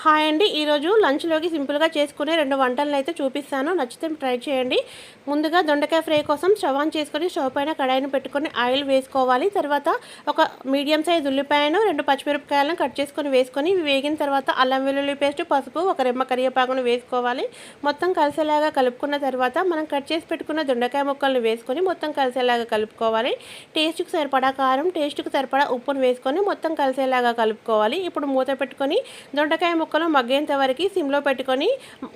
Hi అండి. ఈరోజు లంచ్లోకి సింపుల్గా చేసుకునే రెండు వంటలను అయితే చూపిస్తాను. నచ్చితే ట్రై చేయండి. ముందుగా దొండకాయ ఫ్రై కోసం స్టవ్ ఆన్ చేసుకొని స్టవ్ పైన కడాయిని పెట్టుకొని ఆయిల్ వేసుకోవాలి. తర్వాత ఒక మీడియం సైజ్ ఉల్లిపాయను రెండు పచ్చిమిరపకాయలను కట్ చేసుకొని వేసుకొని ఇవి వేగిన తర్వాత అల్లం వెల్లుల్లి పేస్ట్ పసుపు ఒక రెమ్మ కరివేపాకును వేసుకోవాలి. మొత్తం కలిసేలాగా కలుపుకున్న తర్వాత మనం కట్ చేసి పెట్టుకున్న దొండకాయ ముక్కలను వేసుకొని మొత్తం కలిసేలాగా కలుపుకోవాలి. టేస్ట్కి సరిపడా కారం టేస్ట్కి సరిపడా ఉప్పును వేసుకొని మొత్తం కలిసేలాగా కలుపుకోవాలి. ఇప్పుడు మూత పెట్టుకొని దొండకాయ ముక్క ముక్కలు మగ్గేంత వరకు సిమ్లో పెట్టుకొని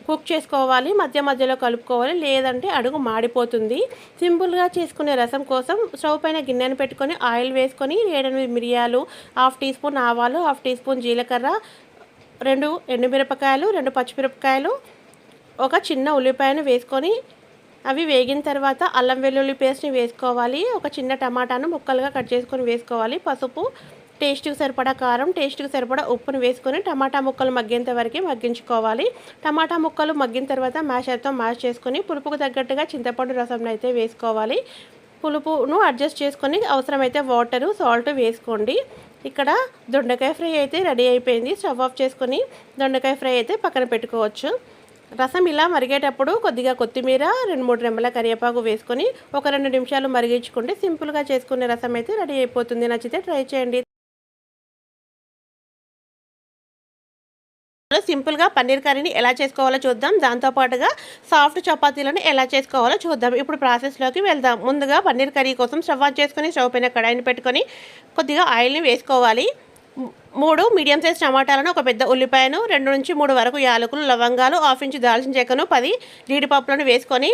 కుక్ చేసుకోవాలి మధ్య మధ్యలో కలుపుకోవాలి లేదంటే అడుగు మాడిపోతుంది. సింపుల్గా చేసుకునే రసం కోసం స్టవ్ పైన గిన్నెను పెట్టుకొని ఆయిల్ వేసుకొని ఏడెనిమిది మిరియాలు హాఫ్ టీ స్పూన్ ఆవాలు హాఫ్ టీ స్పూన్ జీలకర్ర రెండు ఎండుమిరపకాయలు రెండు పచ్చిమిరపకాయలు ఒక చిన్న ఉల్లిపాయను వేసుకొని అవి వేగిన తర్వాత అల్లం వెల్లుల్లి పేస్ట్ని వేసుకోవాలి. ఒక చిన్న టమాటాను ముక్కలుగా కట్ చేసుకొని వేసుకోవాలి. పసుపు టేస్ట్కి సరిపడా కారం టేస్ట్కి సరిపడా ఉప్పును వేసుకొని టమాటా ముక్కలు మగ్గేంత వరకు మగ్గించుకోవాలి. టమాటా ముక్కలు మగ్గిన తర్వాత మ్యాషర్తో మ్యాష్ చేసుకొని పులుపుకు తగ్గట్టుగా చింతపండు రసంను అయితే వేసుకోవాలి. పులుపును అడ్జస్ట్ చేసుకొని అవసరమైతే వాటరు సాల్ట్ వేసుకోండి. ఇక్కడ దొండకాయ ఫ్రై అయితే రెడీ అయిపోయింది. స్టవ్ ఆఫ్ చేసుకొని దొండకాయ ఫ్రై అయితే పక్కన పెట్టుకోవచ్చు. రసం ఇలా మరిగేటప్పుడు కొద్దిగా కొత్తిమీర రెండు మూడు రెమ్మల కరివేపాకు వేసుకొని ఒక రెండు నిమిషాలు మరిగించుకుంటే సింపుల్గా చేసుకునే రసం అయితే రెడీ అయిపోతుంది. నచ్చితే ట్రై చేయండి. సింపుల్గా పన్నీర్ కర్రీని ఎలా చేసుకోవాలో చూద్దాం. దాంతోపాటుగా సాఫ్ట్ చపాతీలను ఎలా చేసుకోవాలో చూద్దాం. ఇప్పుడు ప్రాసెస్లోకి వెళ్దాం. ముందుగా పన్నీర్ కర్రీ కోసం స్టవ్ ఆన్ చేసుకొని స్టవ్ పైన కడాయిని పెట్టుకొని కొద్దిగా ఆయిల్ని వేసుకోవాలి. మూడు మీడియం సైజ్ టమాటాలను ఒక పెద్ద ఉల్లిపాయను రెండు నుంచి మూడు వరకు యాలకులు లవంగాలు హాఫ్ ఇంచు దాల్చిన చెక్కను పది జీడిపప్పులను వేసుకొని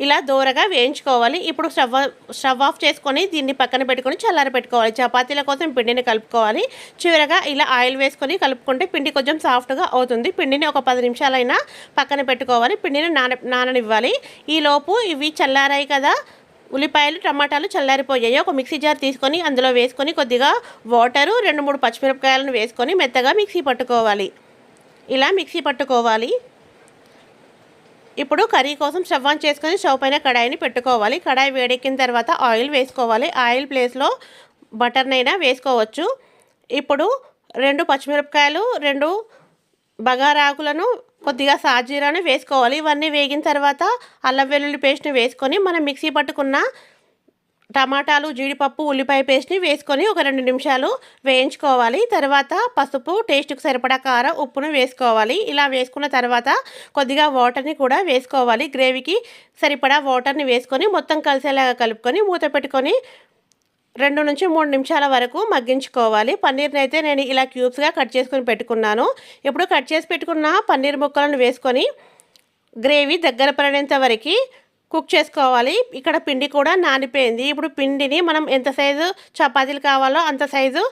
ఇలా దూరగా వేయించుకోవాలి. ఇప్పుడు స్టవ్ స్టవ్ ఆఫ్ చేసుకొని దీన్ని పక్కన పెట్టుకొని చల్లారి పెట్టుకోవాలి. చపాతీల కోసం పిండిని కలుపుకోవాలి. చివరగా ఇలా ఆయిల్ వేసుకొని కలుపుకుంటే పిండి కొంచెం సాఫ్ట్గా అవుతుంది. పిండిని ఒక పది నిమిషాలైనా పక్కన పెట్టుకోవాలి. పిండిని నాన నాననివ్వాలి. ఈలోపు ఇవి చల్లారాయి కదా. ఉల్లిపాయలు టమాటాలు చల్లారిపోయాయి. ఒక మిక్సీ జార్ తీసుకొని అందులో వేసుకొని కొద్దిగా వాటరు రెండు మూడు పచ్చిమిరపకాయలను వేసుకొని మెత్తగా మిక్సీ పట్టుకోవాలి. ఇలా మిక్సీ పట్టుకోవాలి. ఇప్పుడు కర్రీ కోసం స్టవ్ ఆన్ చేసుకొని స్టవ్ పైన కడాయిని పెట్టుకోవాలి. కడాయి వేడెక్కిన తర్వాత ఆయిల్ వేసుకోవాలి. ఆయిల్ ప్లేస్లో బటర్నైనా వేసుకోవచ్చు. ఇప్పుడు రెండు పచ్చిమిరపకాయలు రెండు బగారాకులను కొద్దిగా సాజీరాను వేసుకోవాలి. ఇవన్నీ వేగిన తర్వాత అల్లం వెల్లుల్లి పేస్ట్ని వేసుకొని మనం మిక్సీ పట్టుకున్న టమాటాలు జీడిపప్పు ఉల్లిపాయ పేస్ట్ని వేసుకొని ఒక రెండు నిమిషాలు వేయించుకోవాలి. తర్వాత పసుపు టేస్ట్కి సరిపడా కారం ఉప్పును వేసుకోవాలి. ఇలా వేసుకున్న తర్వాత కొద్దిగా వాటర్ని కూడా వేసుకోవాలి. గ్రేవీకి సరిపడా వాటర్ని వేసుకొని మొత్తం కలిసేలాగా కలుపుకొని మూత పెట్టుకొని రెండు నుంచి మూడు నిమిషాల వరకు మగ్గించుకోవాలి. పన్నీర్ని అయితే నేను ఇలా క్యూబ్స్గా కట్ చేసుకొని పెట్టుకున్నాను. ఇప్పుడు కట్ చేసి పెట్టుకున్న పన్నీర్ ముక్కలను వేసుకొని గ్రేవీ దగ్గర పడేంత వరకు కుక్ చేసుకోవాలి. ఇక్కడ పిండి కూడా నానిపోయింది. ఇప్పుడు పిండిని మనం ఎంత సైజు చపాతీలు కావాలో అంత సైజు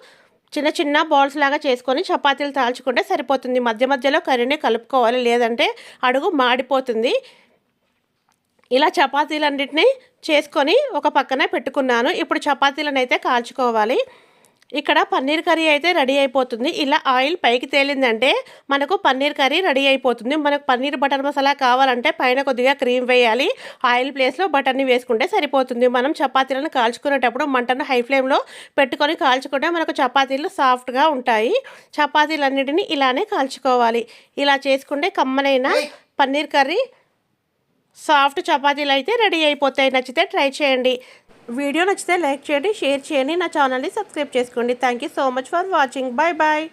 చిన్న చిన్న బాల్స్ లాగా చేసుకొని చపాతీలు తాల్చుకుంటే సరిపోతుంది. మధ్య మధ్యలో కర్రీని కలుపుకోవాలి. లేదంటే అడుగు మాడిపోతుంది. ఇలా చపాతీలన్నింటినీ చేసుకొని ఒక పక్కన పెట్టుకున్నాను. ఇప్పుడు చపాతీలను అయితే కాల్చుకోవాలి. ఇక్కడ పన్నీర్ కర్రీ అయితే రెడీ అయిపోతుంది. ఇలా ఆయిల్ పైకి తేలిందంటే మనకు పన్నీర్ కర్రీ రెడీ అయిపోతుంది. మనకు పన్నీర్ బటర్ మసాలా కావాలంటే పైన కొద్దిగా క్రీమ్ వేయాలి. ఆయిల్ ప్లేస్లో బటర్ని వేసుకుంటే సరిపోతుంది. మనం చపాతీలను కాల్చుకునేటప్పుడు మంటను హై ఫ్లేమ్లో పెట్టుకొని కాల్చుకుంటే మనకు చపాతీలు సాఫ్ట్గా ఉంటాయి. చపాతీలన్నిటిని ఇలానే కాల్చుకోవాలి. ఇలా చేసుకుంటే కమ్మనైన పన్నీర్ కర్రీ సాఫ్ట్ చపాతీలు అయితే రెడీ అయిపోతాయి. నచ్చితే ట్రై చేయండి. వీడియో నచ్చితే లైక్ చేయండి షేర్ చేయండి. నా ఛానల్ని సబ్స్క్రైబ్ చేసుకోండి. Thank you so much for watching bye bye